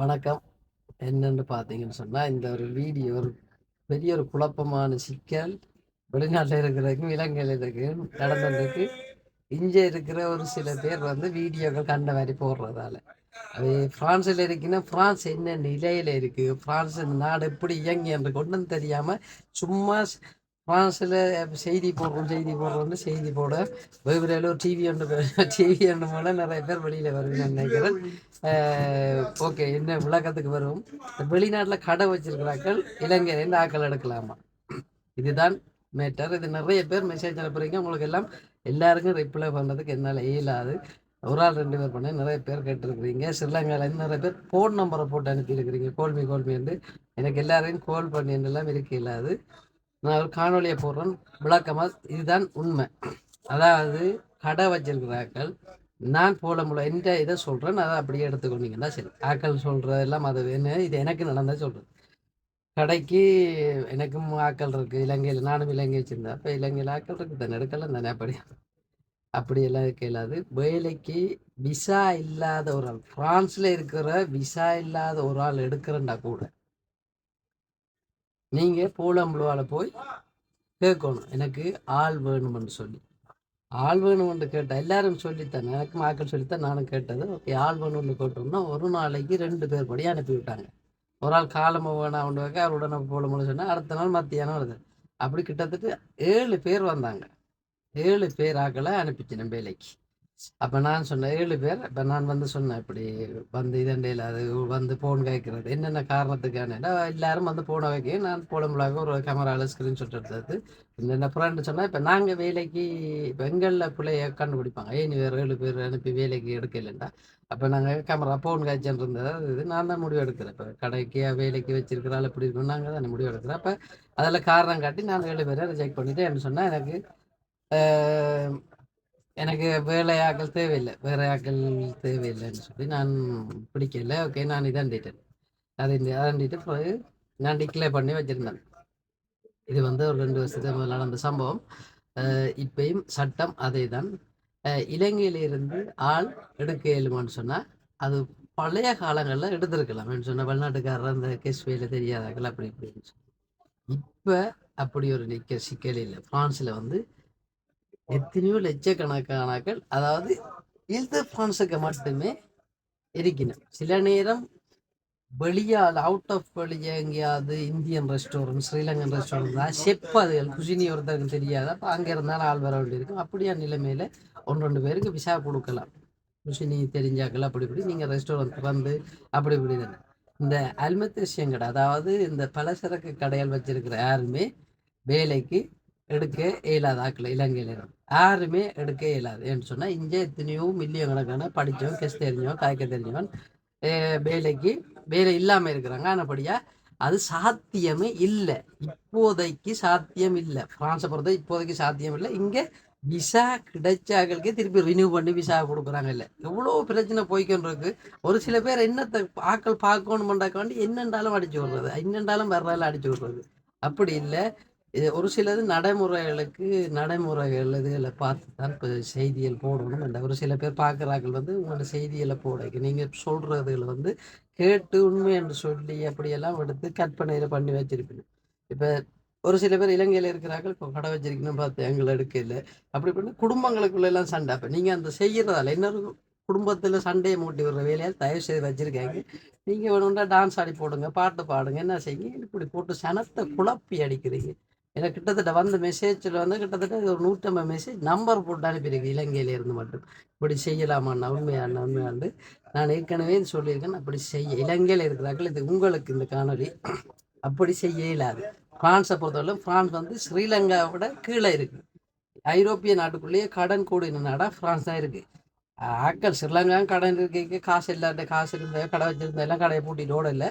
வணக்கம். என்னன்னு பார்த்தீங்கன்னு சொன்னால் இந்த ஒரு வீடியோ ஒரு பெரிய ஒரு குழப்பமான சிக்கல். வெளிநாட்டில் இருக்கிறதுக்கும் இலங்கையில் இருக்கிறதுக்கும் நடந்துருக்கு இங்கே இருக்கிற ஒரு சில பேர் வந்து வீடியோக்கள் கண்ட மாதிரி போடுறதால. அது ஃப்ரான்ஸில் இருக்குன்னா பிரான்ஸ் என்ன நிலையில் இருக்குது பிரான்ஸ் நாடு எப்படி இயங்கி என்று கொண்டு தெரியாமல் சும்மா சில செய்தி போடுறோம் செய்தி போடுறோம்னு செய்தி போட வெவ்வேறு ஒரு டிவி ஒன்று டிவி ஒன்று போல நிறைய பேர் வெளியில் வருதுன்னு நினைக்கிறேன். ஓகே என்ன விளக்கத்துக்கு வரும் வெளிநாட்டில் கடை வச்சிருக்கிறாக்கள் இலங்கையிலேருந்து ஆக்கள் எடுக்கலாமா? இதுதான் மேட்டர் இது நிறைய பேர் மெசேஜ் அனுப்புறீங்க. உங்களுக்கு எல்லாம் எல்லாருக்கும் ரிப்ளை பண்ணுறதுக்கு என்னால் இயலாது. ஒரு ஆள் ரெண்டு பேர் பண்ண நிறைய பேர் கேட்டிருக்கிறீங்க. ஸ்ரீலங்காலேருந்து நிறைய பேர் ஃபோன் நம்பரை போட்டு அனுப்பியிருக்கிறீங்க. கோல்மி கோல்மி என்று. எனக்கு எல்லாரையும் கால் பண்ணி எல்லாம் இருக்க இல்லாது நான் ஒரு காணொலியை போடுறேன். விளக்கமாக இதுதான் உண்மை. அதாவது கடை வச்சிருக்கிறார்கள். நான் போட முடியல என்கிட்ட இதை சொல்கிறேன் அதை அப்படியே எடுத்துக்கொண்டீங்கன்னா சரி. ஆக்கள் சொல்கிறதெல்லாம் அது வேணும் இது எனக்கு நடந்தால் சொல்கிறேன் கடைக்கு எனக்கும் ஆக்கள் இருக்குது இலங்கையில் நானும் இலங்கை வச்சுருந்தேன். அப்போ இலங்கையில் ஆக்கள் இருக்குது தானே எடுக்கலாம் தானே அப்படி. அப்படியெல்லாம் இருக்க இல்லாது வேலைக்கு விசா இல்லாத ஒரு ஆள். ஃப்ரான்ஸில் இருக்கிற விசா இல்லாத ஒரு ஆள் எடுக்கிறேன்டா கூட. நீங்கள் பூலம்புழுவால் போய் கேட்கணும். எனக்கு ஆள் வேணும்னு சொல்லி. ஆள் வேணும்னு கேட்டால் எல்லாரும் சொல்லித்தானே எனக்கும் மாக்கள் சொல்லித்தான் நானும் கேட்டது. ஓகே ஆள் வேணும்னு கேட்டோம்னா ஒரு நாளைக்கு ரெண்டு பேர் படி அனுப்பி விட்டாங்க. ஒரு ஆள் காலமாக வேணாம் கொண்டு வைக்க அவருடன் போல சொன்னால் அடுத்த நாள் மத்தியானம் வருது. அப்படி கிட்டத்தட்ட ஏழு பேர் வந்தாங்க. ஏழு பேர் ஆக்களை அனுப்பிச்சினேன் வேலைக்கு. அப்போ நான் சொன்னேன் ஏழு பேர்? இப்போ நான் வந்து சொன்னேன் இப்படி வந்து இதண்டையில் அது வந்து ஃபோன் கேட்கறது. என்னென்ன காரணத்துக்கான? எல்லாரும் வந்து ஃபோனை வைக்க நான் போலம்புலாக ஒரு கேமராவில் ஸ்க்ரீன்ஷாட் எடுத்தது. என்னென்ன ஃப்ரெண்டு சொன்னால் இப்போ நாங்கள் வேலைக்கு இப்போ எங்களில் பிள்ளைய கண்டுபிடிப்பாங்க. ஏன் வேறு ஏழு பேர் அனுப்பி வேலைக்கு எடுக்கலைண்டா அப்போ நாங்கள் கேமரா ஃபோன் காய்ச்சல் இருந்தது. இது நான் தான் முடிவு எடுக்கிறேன். இப்போ கடைக்கு வேலைக்கு வச்சிருக்கிறாள் இப்படி இருக்கணும் நாங்கள் தான் முடிவு எடுக்கிறேன் அப்போ அதில் காரணம் காட்டி நான் ஏழு பேரை ரிஜெக்ட் பண்ணிவிட்டு என்ன சொன்னால் எனக்கு எனக்கு வேலையாக்கள் தேவையில்லை. வேலையாக்கள் தேவையில்லைன்னு சொல்லி நான் பிடிக்கல. ஓகே நான் இதாண்டிட்டேன். அது அதாண்டிட்டு பிறகு நான் டிக்ளேர் பண்ணி வச்சுருந்தேன். இது வந்து ஒரு ரெண்டு வருஷத்துக்கு முதல்ல நடந்த சம்பவம். இப்பயும் சட்டம் அதே தான் இலங்கையிலிருந்து ஆள் எடுக்க இயலுமான்னு சொன்னால் அது பழைய காலங்களில் எடுத்திருக்கலாம் சொன்னால் வெளிநாட்டுக்காரர் அந்த கேஸ்வேல தெரியாதாக்கள் அப்படி இப்படின்னு சொல்லி இப்போ அப்படி ஒரு நிற்க சிக்கல் இல்லை. ஃப்ரான்ஸில் வந்து எத்தனையோ லட்சக்கணக்கானாக்கள் அதாவது இந்த ஃப்ரான்ஸுக்கு மட்டுமே இருக்கணும் சில நேரம் வெளியால் அவுட் ஆஃப் வெளியே எங்கேயாவது Indian restaurant Sri Lankan restaurant தான். செப் அதுகள் குசினி ஒருத்தருக்கு தெரியாது. அப்போ அங்கே இருந்தாலும் ஆள் வர வேண்டியிருக்கும். அப்படியா நிலைமையில் ஒன்று ரெண்டு பேருக்கு விசா கொடுக்கலாம். குசினி தெரிஞ்சாக்கள் அப்படி இப்படி. நீங்கள் ரெஸ்டாரண்ட் வந்து அப்படி இப்படி தானே. இந்த அல்மத்திரிசியம் கடை அதாவது இந்த பலசரக்கு கடைகள் வச்சிருக்கிற யாருமே வேலைக்கு எடுக்க இயலாது ஆக்கள் இலங்கையில் யாருமே எடுக்க இயலாது என்று சொன்னால் இங்கே எத்தனையோ மில்லியன் கணக்கான படித்தவன் கெஸ் தெரிஞ்சவன் காய்க்க தெரிஞ்சவன் வேலைக்கு வேலை இல்லாமல் இருக்கிறாங்க. ஆனபடியாக அது சாத்தியமே இல்லை. இப்போதைக்கு சாத்தியம் இல்லை. ஃப்ரான்ஸை பொறுத்த இப்போதைக்கு சாத்தியம் இல்லை. இங்கே விசா கிடைச்சாக்களுக்கே திருப்பி ரினியூ பண்ணி விசா கொடுக்குறாங்க இல்லை. எவ்வளோ பிரச்சனை போய்க்கொண்டிருக்கு. ஒரு சில பேர் என்னத்தை ஆக்கள் பார்க்கணும் வேண்டி என்னென்றாலும் அடிச்சு விடுறது. என்னென்றாலும் வர்றதால அடிச்சு விடுறது. அப்படி இல்லை. இது ஒரு சிலது நடைமுறைகளுக்கு நடைமுறைகள் இதுகளை பார்த்து தான் இப்போ செய்திகள் போடணும். அந்த ஒரு சில பேர் பார்க்குறாங்கள் வந்து உங்களோட செய்திகளை போட. நீங்கள் சொல்கிறதுகளை வந்து கேட்டு உண்மை என்று சொல்லி அப்படியெல்லாம் எடுத்து கற்பனையில் பண்ணி வச்சிருப்பீங்க இப்போ ஒரு சில பேர் இலங்கையில் இருக்கிறார்கள் இப்போ கடை வச்சிருக்கணும் பார்த்து எங்களை எடுக்கல. அப்படி பண்ணி குடும்பங்களுக்குள்ள எல்லாம் சண்டை. அப்போ நீங்கள் அந்த செய்கிறதால இன்னொரு குடும்பத்தில் சண்டையை மூட்டி விடுற வேலையால் தயவு செய்து வச்சுருக்காங்க. நீங்கள் வேணும்னா டான்ஸ் ஆடி போடுங்க பாட்டு பாடுங்க என்ன செய்யுங்க? இப்படி போட்டு சனத்தை குழப்பி அடிக்கிறீங்க. எனக்கு கிட்டத்தட்ட வந்த மெசேஜில் வந்து கிட்டத்தட்ட ஒரு நூற்றம்பது மெசேஜ் நம்பர் போட்டு அனுப்பியிருக்கு இலங்கையிலேருந்து மட்டும். இப்படி செய்யலாமாண்ணா உண்மையான உண்மையாண்டு நான் ஏற்கனவே சொல்லியிருக்கேன். அப்படி செய்ய இலங்கையில் இருக்கிறார்கள். இது உங்களுக்கு இந்த காணொலி அப்படி செய்ய இயலாது. பிரான்ஸை பொறுத்தவரை பிரான்ஸ் வந்து ஸ்ரீலங்காவோட கீழே இருக்குது ஐரோப்பிய நாட்டுக்குள்ளேயே கடன் கூடின நாடாக பிரான்ஸ் தான் இருக்குது ஆக்கள் ஸ்ரீலங்கா கடன் இருக்க. காசு இல்லாட்ட காசு இருந்த கடை வச்சிருந்த எல்லாம் கடையை பூட்டிட்டு ஓட இல்லை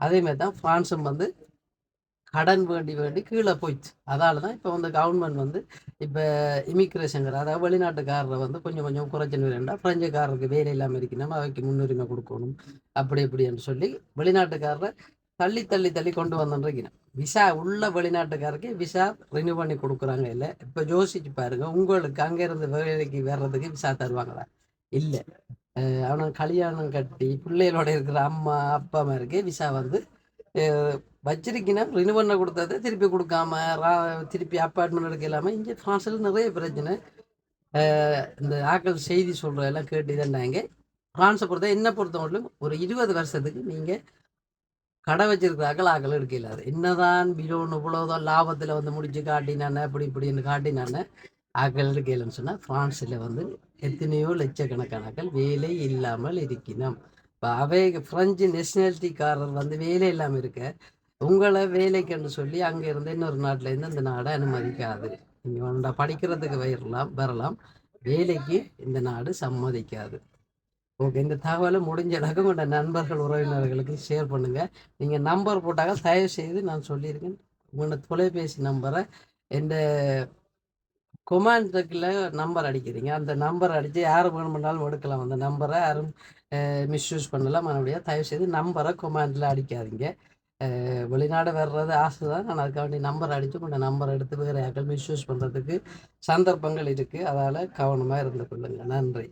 அதேமாதிரி தான் பிரான்ஸும் வந்து கடன் வேண்டி வேண்டி கீழே போயிடுச்சு. அதால தான் இப்போ வந்து கவர்மெண்ட் வந்து இப்போ இமிக்ரேஷன்கிற அதாவது வெளிநாட்டுக்காரரை வந்து கொஞ்சம் கொஞ்சம் குறைச்சல் வேண்டாம் பிரெஞ்சுக்காரருக்கு வேலை இல்லாமல் இருக்கணும் அவைக்கு முன்னுரிமை கொடுக்கணும் அப்படி இப்படின்னு சொல்லி வெளிநாட்டுக்காரரை தள்ளி தள்ளி தள்ளி கொண்டு வந்துருக்கணும் விசா உள்ள வெளிநாட்டுக்காரருக்கு விசா ரினியூ பண்ணி கொடுக்குறாங்க. இல்லை இப்போ யோசிச்சு பாருங்க உங்களுக்கு அங்கேருந்து வேலைக்கு வர்றதுக்கு விசா தருவாங்களா? இல்லை. அவனை கல்யாணம் கட்டி பிள்ளைகளோட இருக்கிற அம்மா அப்பா மாதிரிக்கு விசா வந்து வச்சிருக்கீங்கன்னா ரினு பண்ண கொடுத்தது திருப்பி கொடுக்காம திருப்பி அப்பார்ட்மெண்ட் எடுக்க இல்லாமல் இங்கே ஃப்ரான்ஸில் நிறைய பிரச்சனை. இந்த ஆக்கள் செய்தி சொல்கிற எல்லாம் கேட்டு இதாண்டாங்க ஃப்ரான்ஸை பொறுத்த என்ன பொறுத்தவரையிலும் ஒரு இருபது வருஷத்துக்கு நீங்கள் கடை வச்சிருக்கிறார்கள் ஆக்கள் எடுக்க இல்லாது. என்னதான் பிலோன் இவ்வளோதான் லாபத்தில் வந்து முடிச்சு காட்டினானே அப்படி இப்படின்னு காட்டினானே ஆக்கள் எடுக்கலன்னு சொன்னால் ஃப்ரான்ஸில் வந்து எத்தனையோ லட்சக்கணக்கானாக்கள் வேலை இல்லாமல் இருக்கணும் இப்போ அவை ஃப்ரெஞ்சு நேஷனாலிட்டிக்காரர் வந்து வேலை இல்லாமல் இருக்க உங்களை வேலைக்குன்னு சொல்லி அங்கே இருந்து இன்னொரு நாட்டில் இருந்து இந்த நாடை அனுமதிக்காது. நீங்கள் ஒன்றா படிக்கிறதுக்கு வரலாம் வரலாம். வேலைக்கு இந்த நாடு சம்மதிக்காது. ஓகே இந்த தகவலை முடிஞ்ச அளவுக்கு உங்களோட நண்பர்கள் உறவினர்களுக்கு ஷேர் பண்ணுங்கள் நீங்கள் நம்பர் போட்டாங்க தயவு செய்து நான் சொல்லியிருக்கேன். உங்களோட தொலைபேசி நம்பரை எந்த கொமாண்டுக்குள்ள நம்பர் அடிக்கிறீங்க. அந்த நம்பர் அடித்து யார் பண்ணாலும் எடுக்கலாம் அந்த நம்பரை யாரும் மிஸ்யூஸ் பண்ணலாம். மறுபடியும் தயவு செய்து நம்பரை கொமாண்டில் அடிக்காதீங்க. வெளிநாடு வர்றது ஆசை தான் நான் அதுக்காக வேண்டிய நம்பர் அடித்து கொஞ்சம் நம்பர் எடுத்து வேறு யாருக்கும் மிஸ்யூஸ் பண்ணுறதுக்கு சந்தர்ப்பங்கள் இருக்குது அதால் கவனமாக இருந்து கொள்ளுங்கள் நன்றி.